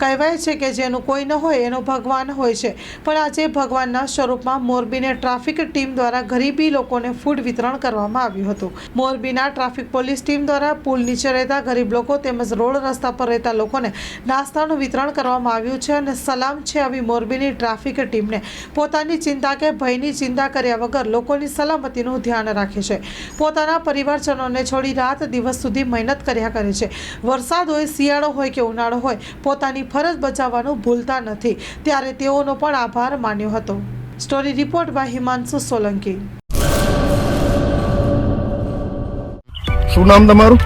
કહેવાય છે કે જેનું કોઈ ન હોય એનો ભગવાન હોય છે. પણ આજે ભગવાનના સ્વરૂપમાં મોરબીને ટ્રાફિક ટીમ દ્વારા ગરીબી લોકોને ફૂડ વિતરણ કરવામાં આવ્યું હતું. મોરબીના ટ્રાફિક પોલીસ ટીમ દ્વારા પુલ નીચે રહેતા ગરીબ લોકો તેમજ રોડ રસ્તા પર રહેતા લોકોને નાસ્તાનું વિતરણ કરવામાં આવ્યું છે અને સલામ છે આવી મોરબીની ટ્રાફિક ટીમને. પોતાની ચિંતા કે ભયની ચિંતા કર્યા વગર લોકોની સલામતીનું ધ્યાન રાખે છે. પોતાના પરિવારજનોને છોડી રાત દિવસ સુધી મહેનત કર્યા કરે છે. વરસાદ હોય, શિયાળો હોય કે ઉનાળો હોય, પોતાની ફરજ બજાવવાનું ભૂલતા નથી. ત્યારે તેઓનો પણ આભાર માન્યો હતો. Story report by Himanshu Solanki. શું નામ તમારું?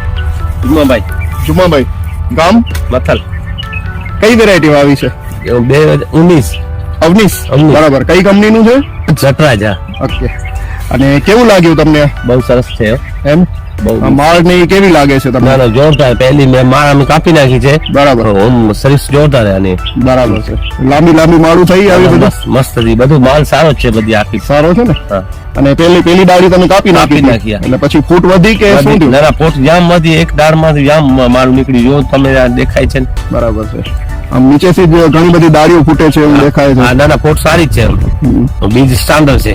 જુમાભાઈ. જુમાભાઈ. ગામ? મથલ. કઈ વેરાયટી વાવી છે? બે હજાર ઉન્નીસ અવનીશ. બરાબર. કઈ કંપનીનું છે? જટરાજા. ઓકે. અને કેવું લાગ્યું તમને? બહુ સરસ છે. એમ? બહુ માળ ને કેવી લાગે છે તમને? ના જોરદાર. પહેલી મેં માળ અમે કાપી નાખી છે. બરાબર. ઓમ જોરદાર આની. બરાબર છે. લાંબી લાંબી માળું થઈ આવી બધું? મસ્ત બધું માલ સારો છે બધી આખી. સારો છે ને? અને પેલી પેલી ડાળી તમે કાપી નાખી નાખી, એટલે પછી ફૂટ વધી કે શું થયું? ના જામ એક દાળમાંથી જામ માલ નીકળી જો તમે દેખાય છે બરાબર છે. આમ નીચેથી ઘણી બધી ડાળીઓ ફૂટે છે એવું દેખાય છે. ના ના પોટ સારી જ છે. બીજ સ્ટાન્ડર્ડ છે.